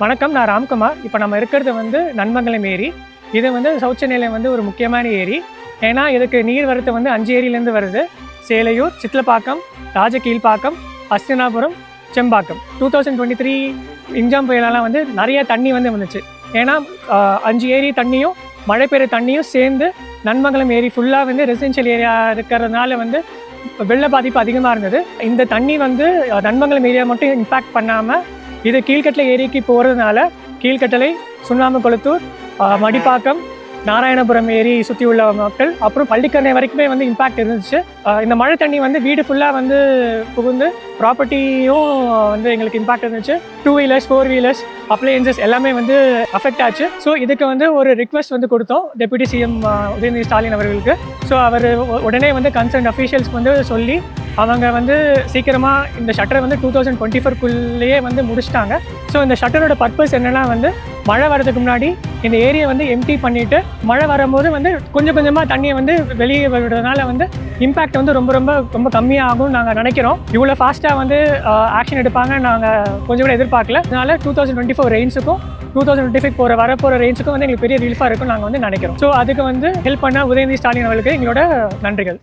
வணக்கம் நான் ராம்குமார். இப்போ நம்ம இருக்கிறது வந்து நன்மங்கலம் ஏரி. இது வந்து சௌச்ச நிலையம் வந்து ஒரு முக்கியமான ஏரி. ஏன்னா இதுக்கு நீர் வரத்து வந்து அஞ்சு ஏரியிலேருந்து வருது. Selaiyur Chitlapakkam Rajakilpakkam Hastinapuram Sembakkam. Two thousand twenty three இஞ்சாம் புயலெல்லாம் வந்து நிறைய தண்ணி வந்து வந்துச்சு. ஏன்னா அஞ்சு ஏரி தண்ணியும் மழை பெய்யுற தண்ணியும் சேர்ந்து நன்மங்கலம் ஏரி ஃபுல்லாக வந்து ரெசிடென்ஷியல் ஏரியா இருக்கிறதுனால வந்து வெள்ள பாதிப்பு அதிகமாக இருந்தது. இந்த தண்ணி வந்து நன்மங்கலம் ஏரியா மட்டும் இம்பேக்ட் பண்ணாமல் இது கீழ்கட்டளை ஏரிக்கு போகிறதுனால கீழ்கட்டளை சுண்ணாம்பு கொளுத்தூர் மடிப்பாக்கம் நாராயணபுரம் ஏரி சுற்றி உள்ள மக்கள். அப்புறம் பள்ளிக்கரணை வரைக்குமே வந்து இம்பாக்ட் இருந்துச்சு. இந்த மழை தண்ணி வந்து வீடு ஃபுல்லாக வந்து புகுந்து ப்ராப்பர்ட்டியும் வந்து எங்களுக்கு இம்பாக்ட் இருந்துச்சு. Two wheelers four wheelers appliances எல்லாமே வந்து அஃபெக்ட் ஆச்சு. ஸோ இதுக்கு வந்து ஒரு ரிக்வெஸ்ட் வந்து கொடுத்தோம் டெபுட்டி சிஎம் உதயநிதி ஸ்டாலின் அவர்களுக்கு. ஸோ அவர் உடனே வந்து கன்சர்ன் அஃபீஷியல்ஸ்க்கு வந்து சொல்லி அவங்க வந்து சீக்கிரமாக இந்த ஷட்டரை வந்து டூ தௌசண்ட் டுவெண்ட்டி ஃபோர்க்குள்ளேயே வந்து முடிச்சிட்டாங்க. ஸோ இந்த ஷட்டரோட பர்பஸ் என்னென்னா வந்து மழை வரதுக்கு முன்னாடி இந்த ஏரியை வந்து எம்டி பண்ணிவிட்டு மழை வரும்போது வந்து கொஞ்சம் கொஞ்சமாக தண்ணியை வந்து வெளியே விடுறதுனால வந்து இம்பேக்ட் வந்து ரொம்ப ரொம்ப ரொம்ப கம்மியாகும் நாங்கள் நினைக்கிறோம். இவ்வளோ ஃபாஸ்ட்டாக வந்து ஆக்ஷன் எடுப்பாங்க நாங்கள் கொஞ்சம் கூட எதிர்பார்க்கல. அதனால டூ தௌசண்ட் டுவெண்ட்டி ஃபோர் ரெயின்ஸுக்கும் டூ தௌசண்ட் டுவெண்ட்டி ஃபைவ் போகிற வரப்போகிற ரேஞ்சுக்கும் வந்து எங்களுக்கு பெரிய ரிலீஃபாக இருக்கும் நாங்கள் வந்து நினைக்கிறோம். ஸோ அதுக்கு வந்து ஹெல்ப் பண்ண உதயநிதி ஸ்டாலின் அவர்களுக்கு எங்களோட நன்றிகள்.